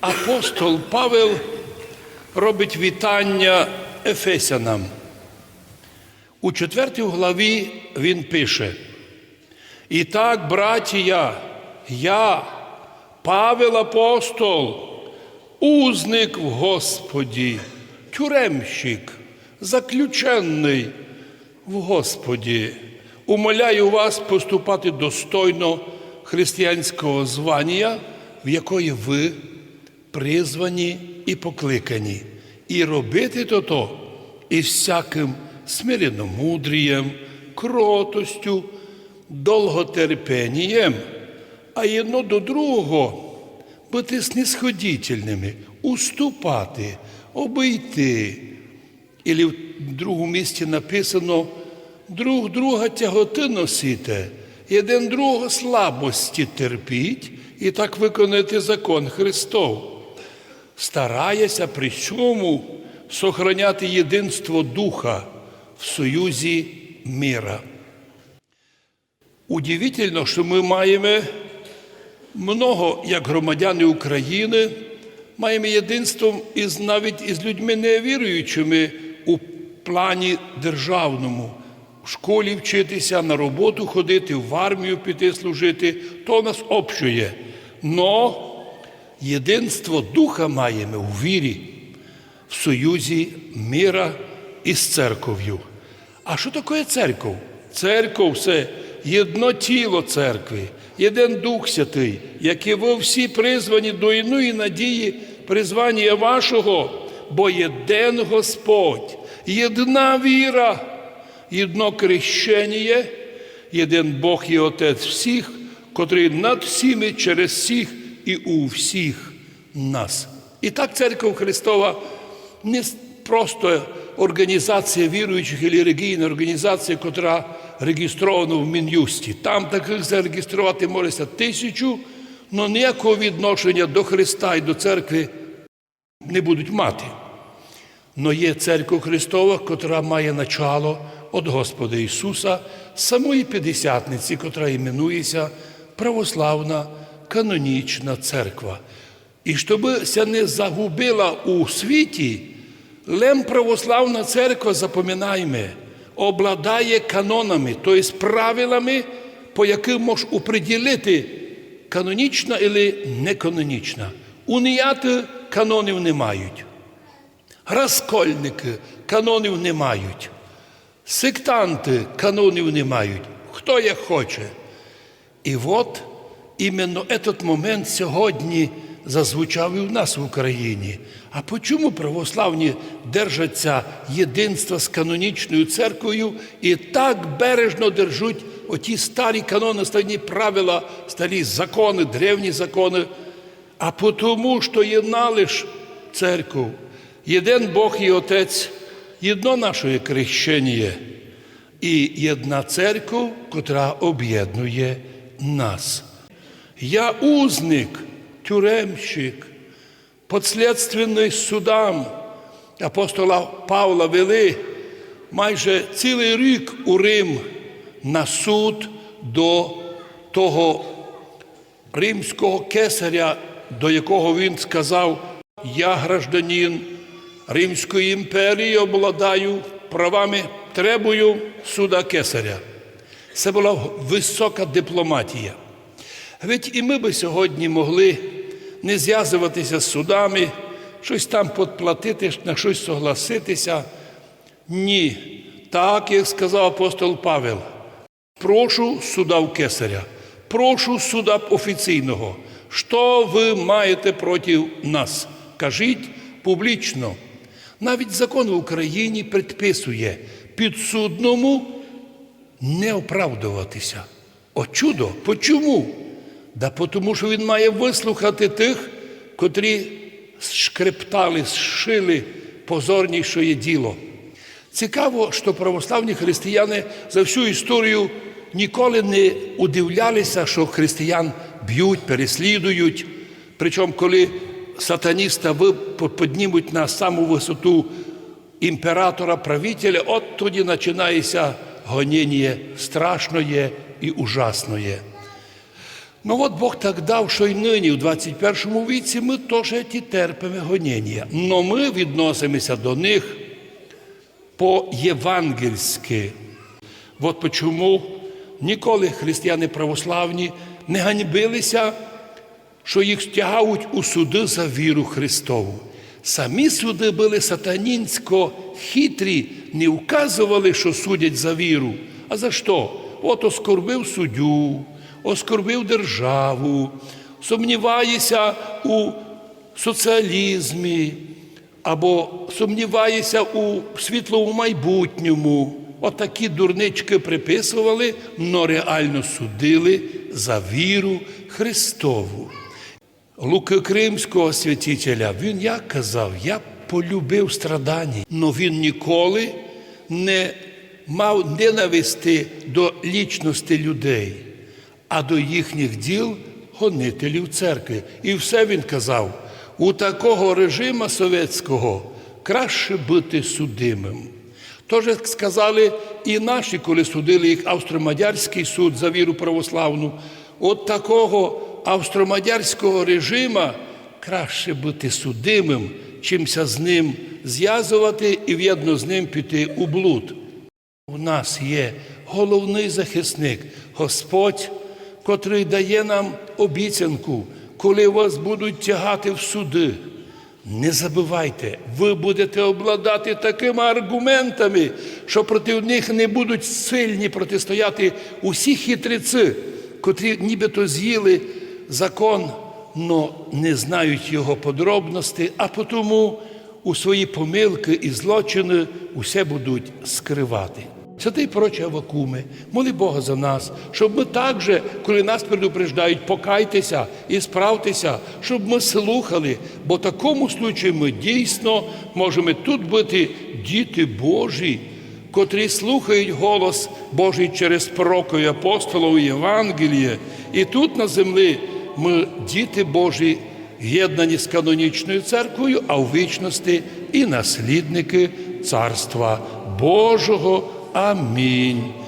апостол Павел робить вітання Ефесянам. У четвертій главі він пише: І так, братія, я, Павел апостол, узник в Господі, тюремщик, заключений в Господі, умоляю вас поступати достойно християнського звання, в якої ви призвані і покликані, і робити то то із всяким смиренномудрієм, кротостю, довготерпенням, а єдно до другого бути снисходительними, уступати, обійти. І в другому місці написано друг друга тяготи носите, один другого слабості терпіть і так виконати закон Христов. Стараяся при цьому сохраняти єдинство Духа в союзі мира. Удивительно, що ми маємо много, як громадяни України, маємо єдинство із навіть із людьми невіруючими у плані державному. В школі вчитися, на роботу ходити, в армію піти служити, то нас общує. Но єдинство духа маємо у вірі, в союзі мира із церков'ю. А що таке церков? Церков це єдно тіло церкви, єдин Дух Святий, який ви всі призвані до іної надії, призвання вашого, бо єдин Господь, єдна віра, єдно крещення, єдин Бог і Отець всіх, котрий над всіми через всіх і у всіх нас. І так церква Христова не просто організація віруючих або релігійна організація, яка реєстрована в Мін'юсті. Там таких зареєструвати можеться тисячу, але ніякого відношення до Христа і до церкви не будуть мати. Но є церква Христова, котра має начало від Господа Ісуса, самої П'ятдесятниці, котра іменується Православна канонічна церква. І щоб ся не загубила у світі, лем православна церква, запам'ятаємо, обладає канонами, тобто правилами, по яким можеш оприділити, канонічна або неканонічна. Уніяти канонів не мають. Розкольники канонів не мають. Сектанти канонів не мають. Хто як хоче. І от іменно этот момент сьогодні зазвучав і в нас в Україні. А чому православні держаться єдинства з канонічною церквою і так бережно держуть оті старі канони, старі правила, старі закони, древні закони, а тому, що єдна лиш церкву, єдин Бог і Отець, єдно наше крещення і єдна церква, котра об'єднує нас. Я узник, тюремщик, подслідственний судам апостола Павла вели майже цілий рік у Рим на суд до того римського кесаря, до якого він сказав: Я гражданин Римської імперії, обладаю правами, требую суда кесаря. Це була висока дипломатія. Ведь і ми би сьогодні могли не зв'язуватися з судами, щось там подплатити, на щось согласитися. Ні, так як сказав апостол Павел, прошу суда в кесаря, прошу суда офіційного. Що ви маєте проти нас? Кажіть публічно. Навіть закон в Україні предписує підсудному не оправдуватися. О чудо! Почому? Да тому, що він має вислухати тих, котрі шкрептали, зшили позорніше діло. Цікаво, що православні християни за всю історію ніколи не удивлялися, що християн б'ють, переслідують. Причому, коли сатаніста піднімуть на саму висоту імператора, правителя, от тоді починається гоніння страшне і ужасне. Ну от Бог так дав, що й нині, в 21 віці, ми теж ті терпимо гоніння. Но ми відносимося до них по-євангельськи. От почому ніколи християни православні не ганьбилися, що їх стягають у суди за віру Христову. Самі суди були сатанінсько хитрі, не вказували, що судять за віру. А за що? От оскорбив суддю, оскорбив державу, сумніваєшся у соціалізмі, або сумніваєшся у світлому майбутньому. Отакі дурнички приписували, но реально судили за віру Христову. Луки Кримського святителя, він як казав, я полюбив страдання, але він ніколи не мав ненависти до лічності людей, а до їхніх діл гонителів церкви. І все він казав, у такого режима совєтського краще бути судимим. Тож сказали і наші, коли судили їх австро-мадярський суд за віру православну, от такого австро-мадярського режима краще бути судимим, чимся з ним зв'язувати і в'єдно з ним піти у блуд. У нас є головний захисник, Господь, котрий дає нам обіцянку, коли вас будуть тягати в суди. Не забувайте, ви будете обладати такими аргументами, що проти них не будуть сильні протистояти усі хитриці, котрі нібито з'їли закон, но не знають його подробності, а тому у свої помилки і злочини усе будуть скривати. Святий проче Авакуме, моли Бога за нас, щоб ми також, коли нас предупреждають, покайтеся і справтеся, щоб ми слухали, бо в такому случаї ми дійсно можемо тут бути діти Божі, котрі слухають голос Божий через пророка і апостолів Євангелія. І тут на землі ми діти Божі, єднані з канонічною церквою, а в вічності і наслідники Царства Божого. Амінь.